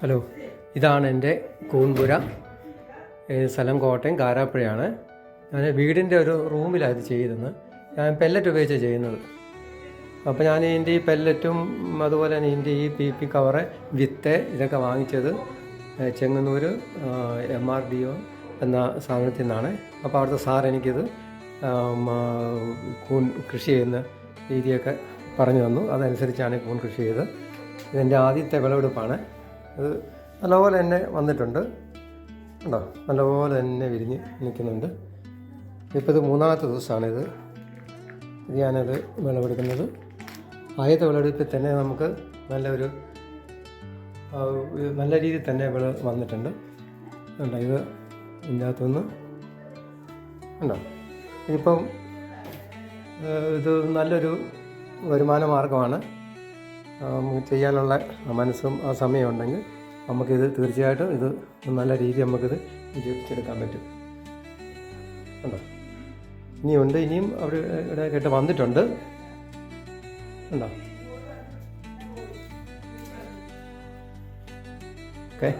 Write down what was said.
Hello ഇതാണ് എന്റെ കൂൺപുര സ്ഥലം കോട്ടയം കാരാപ്പുഴയാണ്. ഞാൻ വീടിന്റെ ഒരു റൂമിലാണ് ഇത് ചെയ്യുന്നത്. ഞാൻ പെല്ലറ്റ് ഉപയോഗിച്ചാണ് ചെയ്യുന്നത്. അപ്പോൾ ഞാൻ ഇതിന്റെ ഈ പെല്ലറ്റും അതുപോലെ തന്നെ ഇതിന്റെ ഈ പി പി കവറ് വിത്ത് ഇതൊക്കെ വാങ്ങിച്ചത് Chengannur M R D O എന്ന സ്ഥാപനത്തിൽ നിന്നാണ്. അപ്പോൾ അവിടുത്തെ സാർ എനിക്കിത് കൂൺ കൃഷി ചെയ്യുന്ന രീതിയൊക്കെ പറഞ്ഞു തന്നു. അതനുസരിച്ചാണ് കൂൺ കൃഷി ചെയ്തത്. ഇതെന്റെ ആദ്യത്തെ വിളവെടുപ്പാണ്. ഇത് നല്ലപോലെ തന്നെ വന്നിട്ടുണ്ട്. ഉണ്ടോ നല്ലപോലെ തന്നെ വിരിഞ്ഞ് നിൽക്കുന്നുണ്ട്. ഇപ്പോൾ ഇത് മൂന്നാമത്തെ ദിവസമാണിത്. ഇത് ഞാനത് വിളവെടുക്കുന്നത്. ആദ്യത്തെ വിളവെടുപ്പിൽ തന്നെ നമുക്ക് നല്ലൊരു നല്ല രീതിയിൽ തന്നെ വിള വന്നിട്ടുണ്ട്. ഉണ്ടോ ഇത് ഇതിന്റെ ഉണ്ടോ ഇതിപ്പം ഇത് നല്ലൊരു വരുമാന മാർഗമാണ് ചെയ്യാനുള്ള മനസ്സും ആ സമയം ഉണ്ടെങ്കിൽ നമുക്കിത് തീർച്ചയായിട്ടും ഇത് നല്ല രീതിയിൽ നമുക്കിത് ജീവിച്ചെടുക്കാൻ പറ്റും. ഉണ്ടോ ഇനിയുണ്ട് ഇനിയും അവർ ഇവിടെ കേട്ട് വന്നിട്ടുണ്ട്. ഉണ്ടോ ഓക്കെ.